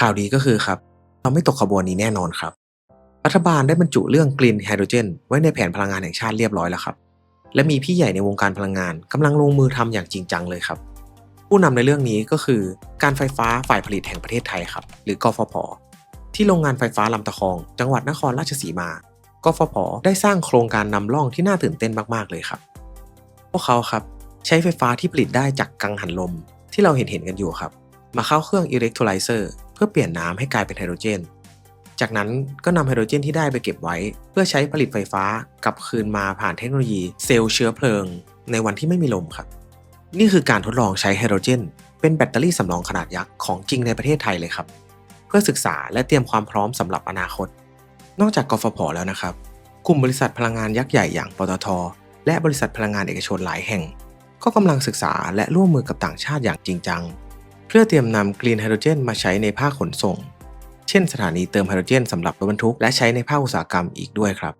ข่าวดีก็คือครับ เราไม่ตกขบวนนี้แน่นอนครับ รัฐบาลได้บรรจุเรื่อง Green Hydrogen ไว้ในแผนพลังงานแห่งชาติเรียบร้อยแล้วครับ และมีพี่ใหญ่ในวงการพลังงานกำลังลงมือทำอย่างจริงจังเลยครับ ผู้นำในเรื่องนี้ก็คือการไฟฟ้าฝ่ายผลิตแห่งประเทศไทยครับ หรือกฟผ ที่โรงงานไฟฟ้าลำตะคอง จังหวัดนครราชสีมากฟผ ได้สร้างโครงการนำร่องที่น่าตื่นเต้นมากๆเลยครับ พวกเขาครับใช้ไฟฟ้าที่ผลิตได้จากกังหันลมที่เราเห็นเห็นกันอยู่ครับ มาเข้าเครื่องอิเล็กโทรไลเซอร์ พื่อเปลี่ยนน้ำให้กลายเป็นไฮโดรเจน จากนั้นก็นำไฮโดรเจนที่ได้ไปเก็บไว้ เพื่อใช้ผลิตไฟฟ้ากลับคืนมาผ่านเทคโนโลยีเซลล์เชื้อเพลิง ในวันที่ไม่มีลมครับ นี่คือการทดลองใช้ไฮโดรเจน เป็นแบตเตอรี่สำรองขนาดยักษ์ของจริงในประเทศไทยเลยครับ เพื่อศึกษาและเตรียมความพร้อมสำหรับอนาคต นอกจากกฟผแล้วนะครับกลุ่มบริษัทพลังงานยักษ์ใหญ่อย่างปตท และบริษัทพลังงานเอกชนหลายแห่ง ก็กำลังศึกษาและร่วมมือกับต่างชาติอย่างจริงจัง พื่อเตรียมนำกรีนไฮโดรเจนมาใช้ในภาคขนส่ง เช่นสถานีเติมไฮโดรเจนสำหรับรถบรรทุกและใช้ในภาคอุตสาหกรรมอีกด้วยครับ